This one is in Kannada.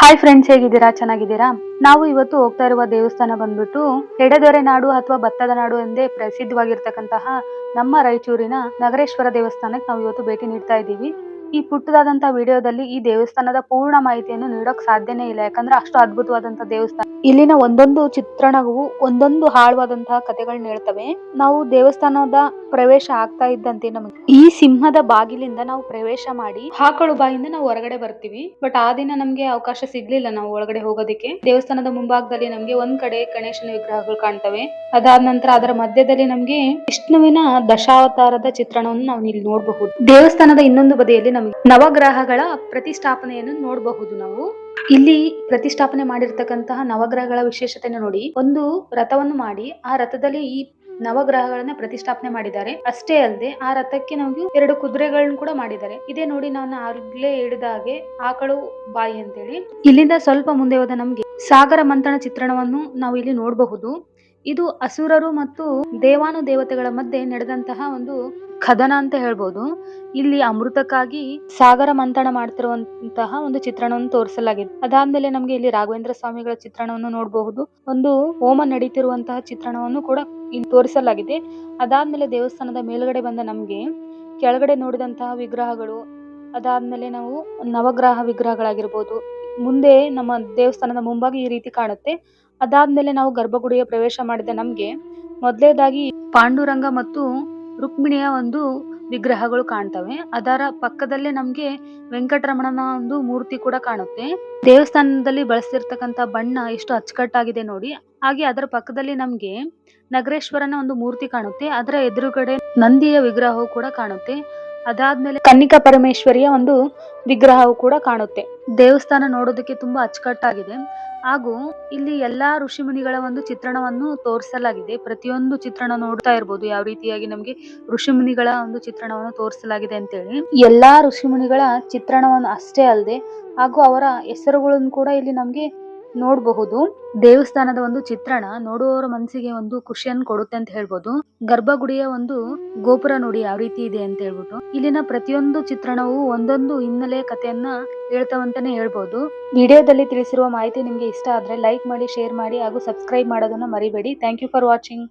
ಹಾಯ್ ಫ್ರೆಂಡ್ಸ್ ಹೇಗಿದ್ದೀರಾ? ಚೆನ್ನಾಗಿದ್ದೀರಾ? ನಾವು ಇವತ್ತು ಹೋಗ್ತಾ ಇರುವ ದೇವಸ್ಥಾನ ಬಂದ್ಬಿಟ್ಟು ಎಡೆದೊರೆ ನಾಡು ಅಥವಾ ಭತ್ತದ ನಾಡು ಎಂದೇ ಪ್ರಸಿದ್ಧವಾಗಿರ್ತಕ್ಕಂತಹ ನಮ್ಮ ರಾಯಚೂರಿನ ನಗರೇಶ್ವರ ದೇವಸ್ಥಾನಕ್ಕೆ ನಾವು ಇವತ್ತು ಭೇಟಿ ನೀಡ್ತಾ ಇದ್ದೀವಿ. ಈ ಪುಟ್ಟದಾದಂತ ವಿಡಿಯೋದಲ್ಲಿ ಈ ದೇವಸ್ಥಾನದ ಪೂರ್ಣ ಮಾಹಿತಿಯನ್ನು ನೀಡೋಕ್ ಸಾಧ್ಯನೇ ಇಲ್ಲ. ಯಾಕಂದ್ರೆ ಅಷ್ಟು ಅದ್ಭುತವಾದಂತ ದೇವಸ್ಥಾನ. ಇಲ್ಲಿನ ಒಂದೊಂದು ಚಿತ್ರಣವು ಒಂದೊಂದು ಆಳವಾದಂತಹ ಕಥೆಗಳನ್ನ ಹೇಳ್ತವೆ. ನಾವು ದೇವಸ್ಥಾನದ ಪ್ರವೇಶ ಆಗ್ತಾ ಇದ್ದಂತೆ ನಮಗೆ. ಈ ಸಿಂಹದ ಬಾಗಿಲಿಂದ ನಾವು ಪ್ರವೇಶ ಮಾಡಿ ಹಾಕಳು ಬಾಯಿಂದ ನಾವು ಹೊರಗಡೆ ಬರ್ತೀವಿ. ಬಟ್ ಆ ದಿನ ನಮ್ಗೆ ಅವಕಾಶ ಸಿಗ್ಲಿಲ್ಲ ನಾವು ಒಳಗಡೆ ಹೋಗೋದಕ್ಕೆ. ದೇವಸ್ಥಾನದ ಮುಂಭಾಗದಲ್ಲಿ ನಮ್ಗೆ ಒಂದ್ ಕಡೆ ಗಣೇಶನ ವಿಗ್ರಹಗಳು ಕಾಣ್ತವೆ. ಅದಾದ ನಂತರ ಅದರ ಮಧ್ಯದಲ್ಲಿ ನಮ್ಗೆ ವಿಷ್ಣುವಿನ ದಶಾವತಾರದ ಚಿತ್ರಣವನ್ನು ನಾವು ಇಲ್ಲಿ ನೋಡಬಹುದು. ದೇವಸ್ಥಾನದ ಇನ್ನೊಂದು ಬದಿಯಲ್ಲಿ ನಮಗೆ ನವಗ್ರಹಗಳ ಪ್ರತಿಷ್ಠಾಪನೆಯನ್ನು ನೋಡಬಹುದು ನಾವು. ಇಲ್ಲಿ ಪ್ರತಿಷ್ಠಾಪನೆ ಮಾಡಿರ್ತಕ್ಕಂತಹ ನವಗ್ರಹಗಳ ವಿಶೇಷತೆಯನ್ನು ನೋಡಿ. ಒಂದು ರಥವನ್ನು ಮಾಡಿ, ಆ ರಥದಲ್ಲಿ ಈ ನವಗ್ರಹಗಳನ್ನ ಪ್ರತಿಷ್ಠಾಪನೆ ಮಾಡಿದ್ದಾರೆ. ಅಷ್ಟೇ ಅಲ್ಲದೆ, ಆ ರಥಕ್ಕೆ ನಾವು ಎರಡು ಕುದುರೆಗಳನ್ನ ಕೂಡ ಮಾಡಿದ್ದಾರೆ. ಇದೇ ನೋಡಿ ನಾನು ಆಗ್ಲೇ ಹೇಳಿದ ಹಾಗೆ, ಆಕಳು ಬಾಯಿ ಅಂತೇಳಿ. ಇಲ್ಲಿಂದ ಸ್ವಲ್ಪ ಮುಂದೆ ಹೋದ ನಮ್ಗೆ ಸಾಗರ ಮಂಥನ ಚಿತ್ರಣವನ್ನು ನಾವು ಇಲ್ಲಿ ನೋಡಬಹುದು. ಇದು ಅಸುರರು ಮತ್ತು ದೇವಾನು ದೇವತೆಗಳ ಮಧ್ಯೆ ನಡೆದಂತಹ ಒಂದು ಕದನ ಅಂತ ಹೇಳ್ಬೋದು. ಇಲ್ಲಿ ಅಮೃತಕ್ಕಾಗಿ ಸಾಗರ ಮಂಥನ ಮಾಡ್ತಿರುವಂತಹ ಒಂದು ಚಿತ್ರಣವನ್ನು ತೋರಿಸಲಾಗಿದೆ. ಅದಾದ್ಮೇಲೆ ನಮ್ಗೆ ಇಲ್ಲಿ ರಾಘವೇಂದ್ರ ಸ್ವಾಮಿಗಳ ಚಿತ್ರಣವನ್ನು ನೋಡಬಹುದು. ಒಂದು ಹೋಮ ನಡೀತಿರುವಂತಹ ಚಿತ್ರಣವನ್ನು ಕೂಡ ಇಲ್ಲಿ ತೋರಿಸಲಾಗಿದೆ. ಅದಾದ್ಮೇಲೆ ದೇವಸ್ಥಾನದ ಮೇಲ್ಗಡೆ ಬಂದ ನಮ್ಗೆ ಕೆಳಗಡೆ ನೋಡಿದಂತಹ ವಿಗ್ರಹಗಳು, ಅದಾದ್ಮೇಲೆ ನಾವು ನವಗ್ರಹ ವಿಗ್ರಹಗಳಾಗಿರ್ಬೋದು ಮುಂದೆ ನಮ್ಮ ದೇವಸ್ಥಾನದ ಮುಂಭಾಗ ಈ ರೀತಿ ಕಾಣುತ್ತೆ. ಅದಾದ್ಮೇಲೆ ನಾವು ಗರ್ಭಗುಡಿಯ ಪ್ರವೇಶ ಮಾಡಿದ ನಮ್ಗೆ ಮೊದಲೇದಾಗಿ ಪಾಂಡುರಂಗ ಮತ್ತು ರುಕ್ಮಿಣಿಯ ಒಂದು ವಿಗ್ರಹಗಳು ಕಾಣ್ತವೆ. ಅದರ ಪಕ್ಕದಲ್ಲೇ ನಮ್ಗೆ ವೆಂಕಟರಮಣನ ಒಂದು ಮೂರ್ತಿ ಕೂಡ ಕಾಣುತ್ತೆ. ದೇವಸ್ಥಾನದಲ್ಲಿ ಬಳಸಿರ್ತಕ್ಕಂಥ ಬಣ್ಣ ಎಷ್ಟು ಅಚ್ಚುಕಟ್ಟಾಗಿದೆ ನೋಡಿ. ಹಾಗೆ ಅದರ ಪಕ್ಕದಲ್ಲಿ ನಮ್ಗೆ ನಗರೇಶ್ವರನ ಒಂದು ಮೂರ್ತಿ ಕಾಣುತ್ತೆ. ಅದರ ಎದುರುಗಡೆ ನಂದಿಯ ವಿಗ್ರಹವು ಕೂಡ ಕಾಣುತ್ತೆ. ಅದಾದ್ಮೇಲೆ ಕನ್ನಿಕಾ ಪರಮೇಶ್ವರಿಯ ಒಂದು ವಿಗ್ರಹವು ಕೂಡ ಕಾಣುತ್ತೆ. ದೇವಸ್ಥಾನ ನೋಡೋದಕ್ಕೆ ತುಂಬಾ ಅಚ್ಚುಕಟ್ಟಾಗಿದೆ. ಹಾಗೂ ಇಲ್ಲಿ ಎಲ್ಲಾ ಋಷಿಮುನಿಗಳ ಒಂದು ಚಿತ್ರಣವನ್ನು ತೋರಿಸಲಾಗಿದೆ. ಪ್ರತಿಯೊಂದು ಚಿತ್ರಣ ನೋಡ್ತಾ ಇರ್ಬೋದು. ಯಾವ ರೀತಿಯಾಗಿ ನಮ್ಗೆ ಋಷಿಮುನಿಗಳ ಒಂದು ಚಿತ್ರಣವನ್ನು ತೋರಿಸಲಾಗಿದೆ ಅಂತೇಳಿ. ಎಲ್ಲಾ ಋಷಿಮುನಿಗಳ ಚಿತ್ರಣವನ್ನು ಅಷ್ಟೇ ಅಲ್ಲದೆ ಹಾಗೂ ಅವರ ಹೆಸರುಗಳನ್ನು ಕೂಡ ಇಲ್ಲಿ ನಮ್ಗೆ ನೋಡಬಹುದು. ದೇವಸ್ಥಾನದ ಒಂದು ಚಿತ್ರಣ ನೋಡುವವರ ಮನಸ್ಸಿಗೆ ಒಂದು ಖುಷಿಯನ್ನು ಕೊಡುತ್ತೆ ಅಂತ ಹೇಳ್ಬೋದು. ಗರ್ಭಗುಡಿಯ ಒಂದು ಗೋಪುರ ನೋಡಿ ಯಾವ ರೀತಿ ಇದೆ ಅಂತ ಹೇಳ್ಬಿಟ್ಟು. ಇಲ್ಲಿನ ಪ್ರತಿಯೊಂದು ಚಿತ್ರಣವು ಒಂದೊಂದು ಹಿನ್ನೆಲೆ ಕಥೆಯನ್ನ ಹೇಳ್ತಾವಂತಾನೆ ಹೇಳ್ಬೋದು. ವಿಡಿಯೋದಲ್ಲಿ ತಿಳಿಸಿರುವ ಮಾಹಿತಿ ನಿಮ್ಗೆ ಇಷ್ಟ ಆದ್ರೆ ಲೈಕ್ ಮಾಡಿ, ಶೇರ್ ಮಾಡಿ ಹಾಗೂ ಸಬ್ಸ್ಕ್ರೈಬ್ ಮಾಡೋದನ್ನ ಮರಿಬೇಡಿ. Thank you for watching